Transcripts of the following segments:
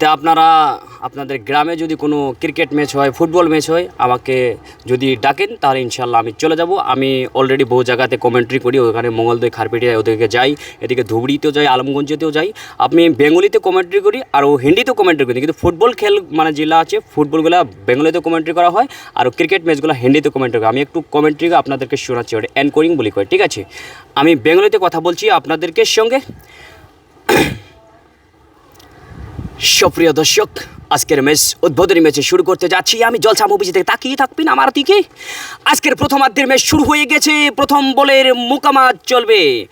তা আপনারা, আপনাদের গ্রামে যদি কোনো ক্রিকেট ম্যাচ হয়, ফুটবল ম্যাচ হয়, আমাকে যদি ডাকেন, তাহলে ইনশাল্লাহ আমি চলে যাব। আমি অলরেডি বহু জায়গাতে কমেন্ট্রি করি, ওখানে মঙ্গলদৈ খারপিটিয়া ওদিকে যাই, এদিকে ধুবড়িতেও যাই, আলমগঞ্জেতেও যাই। আমি বেঙ্গলিতে কমেন্ট্রি করি, আর ও হিন্দিতেও কমেন্ট্রি করি, কিন্তু ফুটবল খেল মানে জেলা আছে, ফুটবলগুলো বেঙ্গলিতে কমেন্ট্রি করা হয়, আর ক্রিকেট ম্যাচগুলো হিন্দিতে কমেন্ট্রি করি আমি একটু কমেন্ট্রি আপনাদেরকে শোনাচ্ছি, ওটা অ্যানকোরিং বলি কয়, ঠিক আছে? আমি বেঙ্গলিতে কথা বলছি আপনাদেরকে সঙ্গে। সুপ্রিয় দর্শক, আজকের ম্যাচ, উদ্বোধনী ম্যাচে শুরু করতে যাচ্ছি আমি। জলসা মুভিজি থেকে তাকিয়ে থাকবেন আমার দিকে আজকের প্রথমার্ধের ম্যাচ শুরু হয়ে গেছে, প্রথম বলের মোকামা চলবে।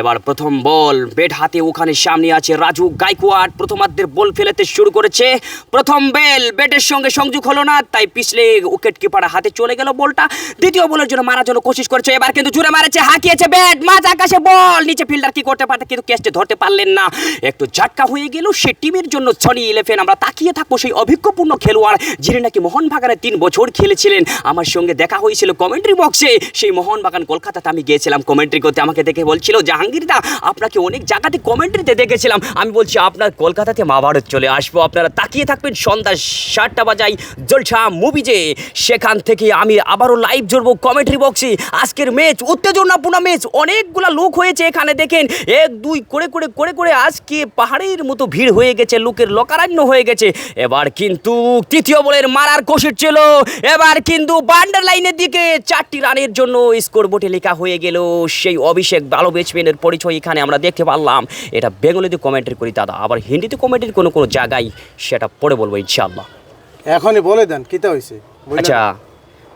এবার প্রথম বল। ব্যাট হাতে ওখানে সামনে আছে রাজু গাইকোয়াড। প্রথমার্ধের বল ফেলাতে শুরু করেছে। প্রথম বেল ব্যাটের সঙ্গে সংযোগ হলো না, তাই পিছলে উইকেট কিপার হাতে চলে গেল বলটা। দ্বিতীয় বলের জন্য মারার জন্য কোশিশ করেছে, এবার কিন্তু জুড়ে মারেছে, হাঁকিয়েছে ব্যাট মাঝ আকাশে বল। নিচে ফিল্ডার কি করতে পারতে, কিন্তু ক্যাচটা ধরতে পারলেন না। একটু ঝাটকা হয়ে গেল, সে টিমের জন্য সনি ইলেভেন আমরা তাকিয়ে থাকব সেই অভিজ্ঞপূর্ণ খেলোয়াড়, যিনি নাকি মোহনবাগানে তিন বছর খেলেছিলেন। আমার সঙ্গে দেখা হয়েছিল কমেন্ট্রি বক্সে সেই মোহনবাগান কলকাতাতে আমি গিয়েছিলাম কমেন্ট্রি করতে। আমাকে দেখে বলছিল জাহাঙ্গীরদা, আপনাকে অনেক জায়গাতে কমেন্ট্রিতে দেখেছিলাম। আমি বলছি, আপনার কলকাতাতে মা ভারত চলে আসব। আপনারা তাকিয়ে থাকবেন, সন্ধ্যা সাতটা বাজাই জলসা মুভিজে সেখান থেকে আমি আবারও লাইভ জড়বো কমেন্ট্রি বক্সে আজকের ম্যাচ উত্তেজনাপূর্ণ ম্যাচ অনেকগুলা লোক হয়েছে এখানে, দেখেন। এক, দুই, করে করে করে করে আজকে পাহাড়ের মতো ভিড় হয়ে গেছে, লোকের লোকারণ্য হয়ে গেছে। এবার কিন্তু তৃতীয় বলের মারার কোশিশ ছিল। এবার কিন্তু বান্ডার লাইনের দিকে চারটি রানের জন্য স্কোর বোর্ডে লেখা হয়ে গেল। সেই অভিষেক ভালো ব্যাটসম্যানের তাদের পরিচয় এখানে আমরা দেখতে পারলাম। এটা বেঙ্গলিতে কমেন্ট্রি করি দাদা আবার হিন্দিতে কমেন্ট্রি কোনো কোনো জায়গায় সেটা পরে বলব ইনশাআল্লাহ। এখনই বলে দেন কীটা হয়েছে আচ্ছা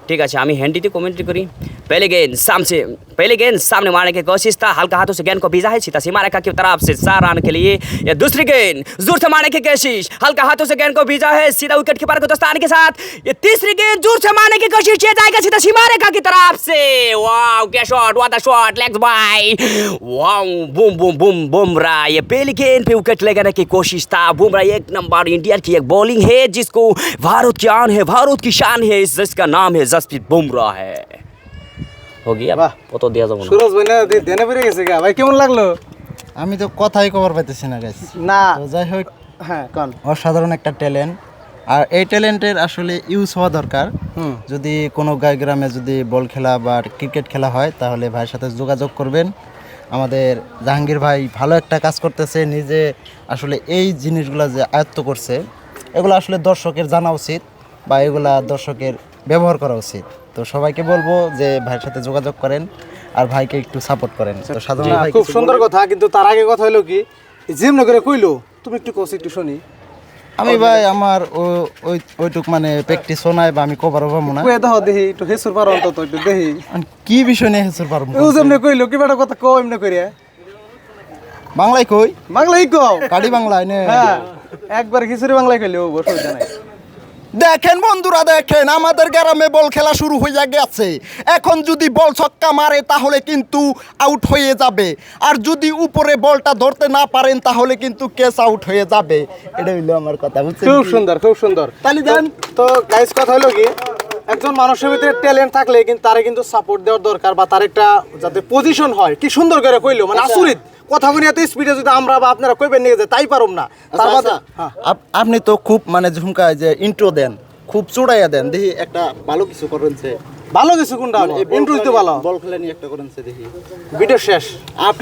ঠিক আছে আমি হিন্দিতে কমেন্ট্রি করি। पहले गेंद सामने पहले गेंद सामने मारने की कोशिश था। हल्का हाथों से गेंद को भेजा है सीता सीमा रेखा की तरफ़ से चार रन के लिए। ये दूसरी गेंद ज़ोर से मारने की कोशिश। हल्का हाथों से गेंद को भेजा है, सीधा विकेट कीपर को दोस्तान के साथ। ये तीसरी गेंद ज़ोर से मारने की कोशिश किया जाएगा सीधा सीमा रेखा की तरफ़ से। वाओ, क्या shot what the shot legs bye wow boom boom boom Bumrah ये पहली गेंद पे विकेट लगाने की कोशिश था। बुमराह एक नंबर इंडिया की एक बॉलिंग है, जिसको भारत की आन है, भारत की शान है, जिसका नाम है जसप्रीत बुमराह है। হগিয়া কত দেয়া যাব সুরজ ভাই না দেনে বেরিয়ে গেছে গা। ভাই কেমন লাগল? আমি তো কথাই কভার পাইতেছি না গাইস না। যাই হোক হ্যাঁ কোন? অসাধারণ একটা ট্যালেন্ট আর এই ট্যালেন্টের আসলে ইউজ হওয়া দরকার। যদি কোনো গায়ে গ্রামে যদি বল খেলা বা ক্রিকেট খেলা হয় তাহলে ভাইয়ের সাথে যোগাযোগ করবেন। আমাদের জাহাঙ্গীর ভাই ভালো একটা কাজ করতেছে নিজে আসলে এই জিনিসগুলো যে আয়ত্ত করছে এগুলো আসলে দর্শকের জানা উচিত বা এগুলা দর্শকের ব্যবহার করা উচিত। তো সবাইকে বলব যে ভাইয়ের সাথে যোগাযোগ করেন আর ভাইকে একটু সাপোর্ট করেন। তো সাধারণ ভাই খুব সুন্দর কথা কিন্তু তার আগে কথা হলো কি যেমন করে কইলো তুমি একটু কোস একটু শুনি। আমি ভাই আমার ওই ওইটুক মানে প্র্যাকটিস নাই বা আমি কভার হব না। কয়ে দাও দেখি একটু হেসুর পারো অন্তত একটু দেখি। কি বিষয় নিয়ে হেসুর পারব? ও যেমনি কইলো কি বেটা কথা কও এমনি করিয়া বাংলায় কই? বাংলাই কও। কাড়ি বাংলায় নে। হ্যাঁ একবার খিচুড়ি বাংলায় কইলে ও অসুবিধা নাই দেখেন বন্ধুরা দেখেন আমাদের গ্রামে বল খেলা শুরু হয়ে গেছে। এখন যদি বল ছক্কা মারে তাহলে কিন্তু আউট হয়ে যাবে। আর যদি উপরে বলটা ধরতে না পারেন তাহলে কিন্তু কেস আউট হয়ে যাবে। এটা হইল আমার কথা বুঝছেন খুব সুন্দর খুব সুন্দর। তালি দেন। তো গাইস কথা হলো কি একজন মানুষের ভিতরে ট্যালেন্ট থাকলে কিন্তু তারে কিন্তু সাপোর্ট দেওয়ার দরকার বা তার একটা যাতে পজিশন হয় কি সুন্দর করে কইলো মানে আসুরিত কথা বলি এত স্পিডে যদি আমরা বা আপনারা কইবেন নিয়ে যায় তাই পারুম না। তার কথা মধ্যে আচ্ছা। হ্যাঁ। আপ- আপনি তো খুব মানে ঝুমকা যে ইন্ট্রো দেন খুব চড়াইয়া দেন। দেখি একটা ভালো কিছু করেন সে। ভালো কিছু কোনটা ইন্ট্রো দিতে ভালো। বল খেলা নিয়ে একটা করেন সে দেখি। ভিডিও শেষ। আপ